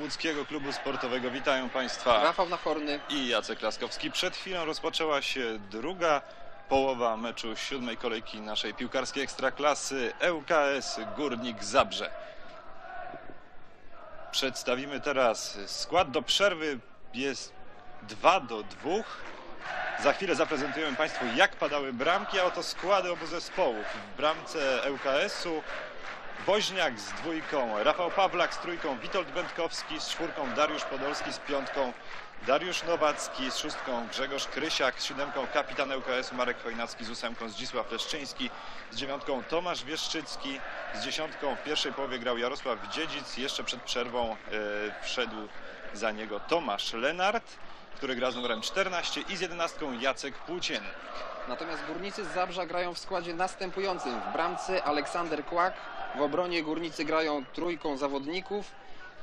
Łódzkiego Klubu Sportowego. Witają Państwa Rafał Nachorny. i Jacek Laskowski. Przed chwilą rozpoczęła się druga połowa meczu siódmej kolejki naszej piłkarskiej ekstraklasy ŁKS Górnik Zabrze. Przedstawimy teraz skład do przerwy. Jest 2 do 2. Za chwilę zaprezentujemy Państwu, jak padały bramki, a oto składy obu zespołów. W bramce ŁKS-u Woźniak z dwójką, Rafał Pawlak z trójką, Witold Będkowski z czwórką, Dariusz Podolski z piątką, Dariusz Nowacki z szóstką, Grzegorz Krysiak z siódemką, kapitan ŁKS-u Marek Chojnacki z ósemką, Zdzisław Leszczyński z dziewiątką, Tomasz Wieszczycki z dziesiątką. W pierwszej połowie grał Jarosław Dziedzic, jeszcze przed przerwą e, wszedł za niego Tomasz Lenart, który gra z numerem 14 i z jedenastką Jacek Płóciennik. Natomiast górnicy z Zabrza grają w składzie następującym. W bramce Aleksander Kłak, w obronie górnicy grają trójką zawodników.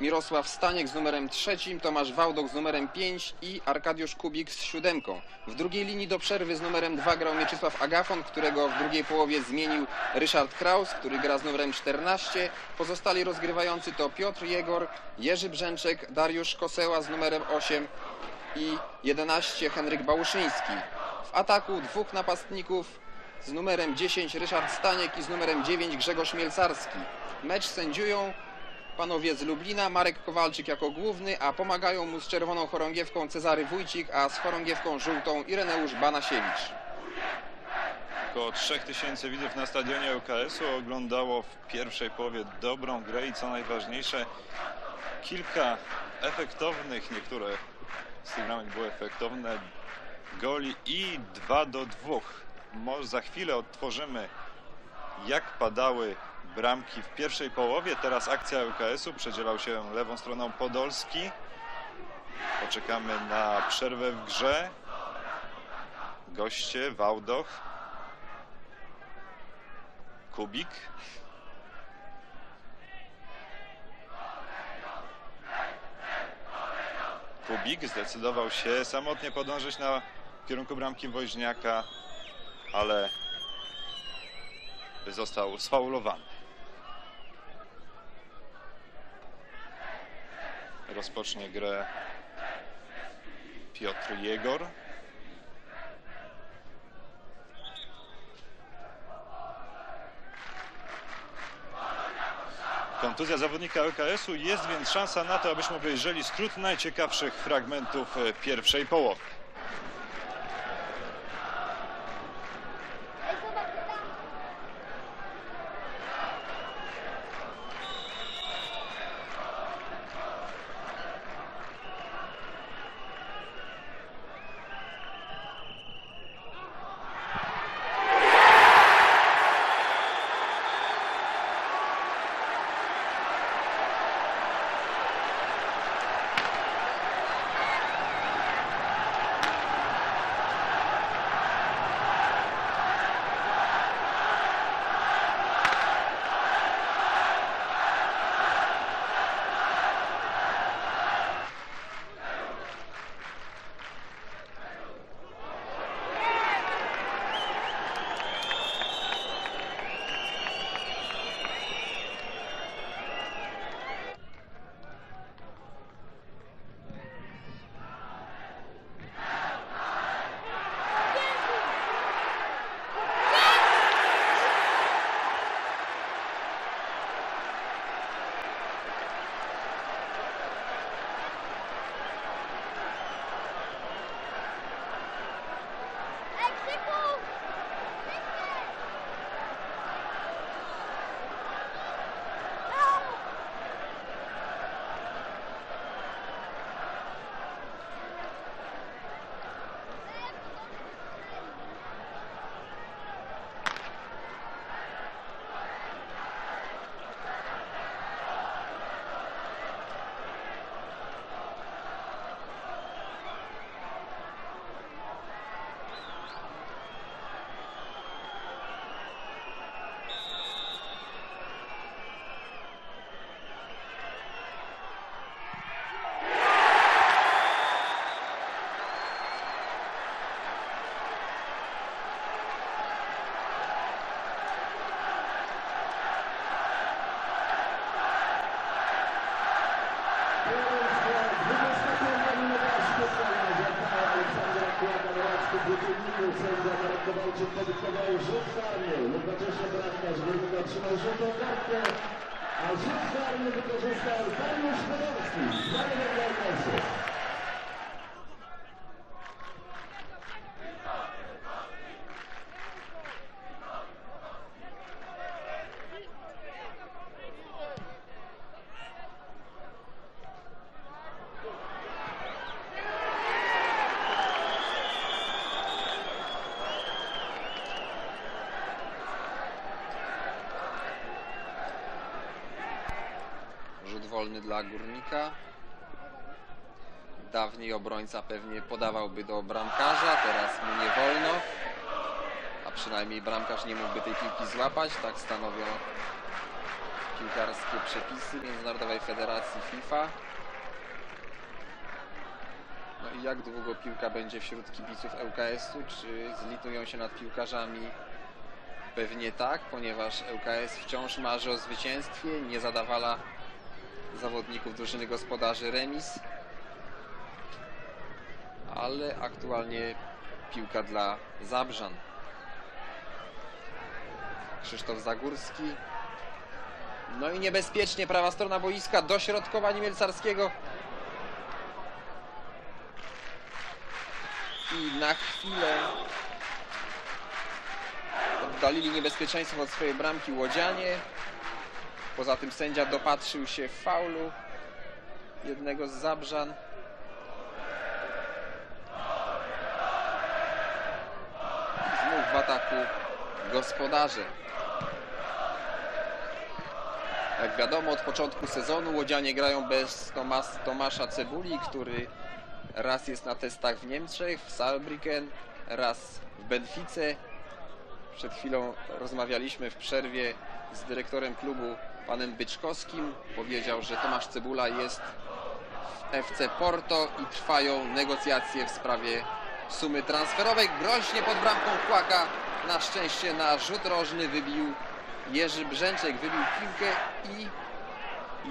Mirosław Staniek z numerem trzecim, Tomasz Wałdok z numerem 5 i Arkadiusz Kubik z siódemką. W drugiej linii do przerwy z numerem 2 grał Mieczysław Agafon, którego w drugiej połowie zmienił Ryszard Kraus, który gra z numerem 14. Pozostali rozgrywający to Piotr Jegor, Jerzy Brzęczek, Dariusz Koseła z numerem 8 i 11 Henryk Bałuszyński. W ataku dwóch napastników z numerem 10 Ryszard Staniek i z numerem 9 Grzegorz Mielcarski. Mecz sędziują panowie z Lublina, Marek Kowalczyk jako główny, a pomagają mu z czerwoną chorągiewką Cezary Wójcik, a z chorągiewką żółtą Ireneusz Banasiewicz. Około 3000 widzów na stadionie ŁKS-u oglądało w pierwszej połowie dobrą grę i co najważniejsze kilka efektownych, niektóre z tych bramek były efektowne, goli i 2 do 2. Za chwilę odtworzymy jak padały bramki w pierwszej połowie. Teraz akcja ŁKS-u przedzielał się lewą stroną Podolski. Poczekamy na przerwę w grze. Goście Wałdoch. Kubik. Kubik zdecydował się samotnie podążyć na kierunku bramki Woźniaka, ale został sfaulowany. Rozpocznie grę Piotr Jegor. Kontuzja zawodnika LKS-u jest więc szansa na to, abyśmy obejrzeli skrót najciekawszych fragmentów e, pierwszej połowy. Sędzia Marek Kowalczyk podyktował rzut karny. Jednocześnie bramkarz Górnik otrzymał żółtą kartkę, a rzut karny wykorzystał Dariusz Podolski. Zdaniem Garnasy. Rzut wolny dla Górnika. Dawniej obrońca pewnie podawałby do bramkarza, teraz mu nie wolno. A przynajmniej bramkarz nie mógłby tej piłki złapać, tak stanowią piłkarskie przepisy Międzynarodowej Federacji FIFA. No i jak długo piłka będzie wśród kibiców ŁKS-u? Czy zlitują się nad piłkarzami? Pewnie tak, ponieważ ŁKS wciąż marzy o zwycięstwie, nie zadawala zawodników drużyny gospodarzy remis. Ale aktualnie piłka dla Zabrzan. Krzysztof Zagórski. No i niebezpiecznie prawa strona boiska, dośrodkowanie Mielcarskiego. I na chwilę oddalili niebezpieczeństwo od swojej bramki Łodzianie. Poza tym sędzia dopatrzył się faulu jednego z Zabrzan. Znów w ataku gospodarze. Jak wiadomo, od początku sezonu Łodzianie grają bez Tomas, Tomasza Cebuli, który raz jest na testach w Niemczech, w Saarbrücken, raz w Benfice. Przed chwilą rozmawialiśmy w przerwie z dyrektorem klubu, panem Byczkowskim. Powiedział, że Tomasz Cebula jest w FC Porto i trwają negocjacje w sprawie sumy transferowej. Groźnie pod bramką Kłaka. Na szczęście na rzut rożny wybił Jerzy Brzęczek, wybił piłkę i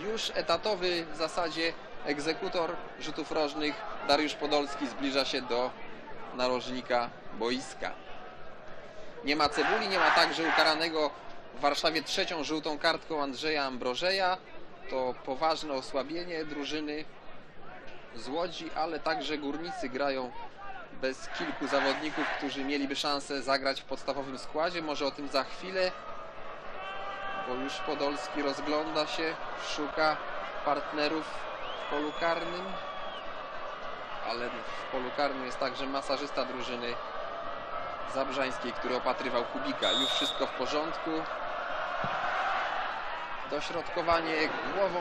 już etatowy w zasadzie egzekutor rzutów rożnych Dariusz Podolski zbliża się do narożnika boiska. Nie ma cebuli, nie ma także ukaranego w Warszawie trzecią żółtą kartką Andrzeja Ambrożeja. To poważne osłabienie drużyny z Łodzi, ale także górnicy grają bez kilku zawodników, którzy mieliby szansę zagrać w podstawowym składzie. Może o tym za chwilę, bo już Podolski rozgląda się, szuka partnerów w polu karnym. Ale w polu karnym jest także masażysta drużyny Zabrzańskiej, który opatrywał Kubika. Już wszystko w porządku. Dośrodkowanie głową.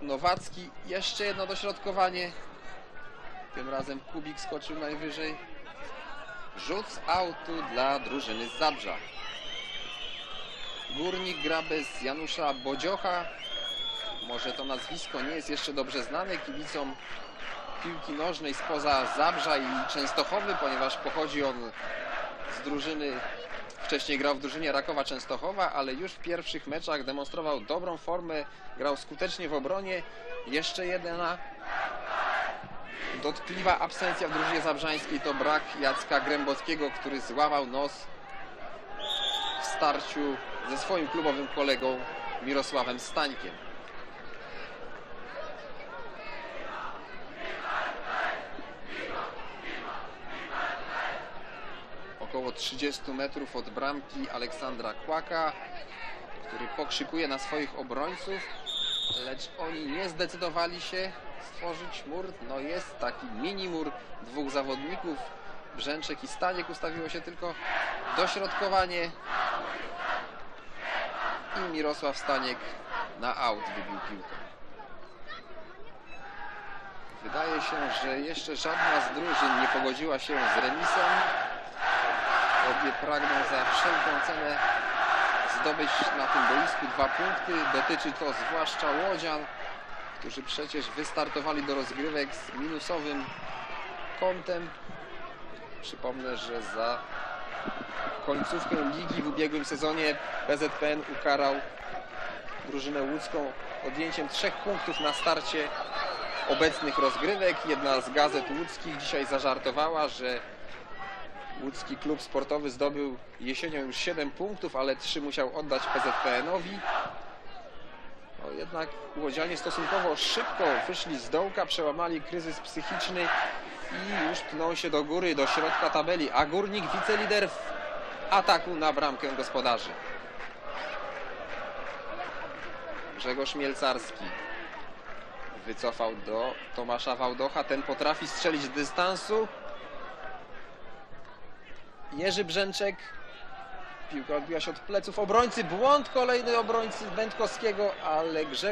Nowacki. Jeszcze jedno dośrodkowanie. Tym razem Kubik skoczył najwyżej. Rzut z autu dla drużyny z Zabrza. Górnik gra bez Janusza Bodziocha. Może to nazwisko nie jest jeszcze dobrze znane kibicom piłki nożnej spoza Zabrza i Częstochowy, ponieważ pochodzi on z drużyny, wcześniej grał w drużynie Rakowa Częstochowa, ale już w pierwszych meczach demonstrował dobrą formę, grał skutecznie w obronie. Jeszcze jedna dotkliwa absencja w drużynie zabrzańskiej to brak Jacka Grębowskiego, który złamał nos w starciu ze swoim klubowym kolegą Mirosławem Stańkiem. około 30 metrów od bramki Aleksandra Kłaka, który pokrzykuje na swoich obrońców, lecz oni nie zdecydowali się stworzyć mur. No jest taki mini mur dwóch zawodników. Brzęczek i Staniek ustawiło się tylko dośrodkowanie i Mirosław Staniek na aut wybił piłkę. Wydaje się, że jeszcze żadna z drużyn nie pogodziła się z remisem. Obie pragną za wszelką cenę zdobyć na tym boisku dwa punkty. Dotyczy to zwłaszcza Łodzian, którzy przecież wystartowali do rozgrywek z minusowym kątem. Przypomnę, że za końcówkę ligi w ubiegłym sezonie PZPN ukarał drużynę łódzką odjęciem trzech punktów na starcie obecnych rozgrywek. Jedna z gazet łódzkich dzisiaj zażartowała, że łódzki klub sportowy zdobył jesienią już 7 punktów, ale 3 musiał oddać PZPN-owi. No jednak łodzianie stosunkowo szybko wyszli z dołka, przełamali kryzys psychiczny i już pną się do góry, do środka tabeli, a Górnik wicelider w ataku na bramkę gospodarzy. Grzegorz Mielcarski wycofał do Tomasza Wałdocha, ten potrafi strzelić z dystansu. Jerzy Brzęczek Piłka odbiła się od pleców obrońcy. Błąd kolejny obrońcy Będkowskiego, ale Grzegorz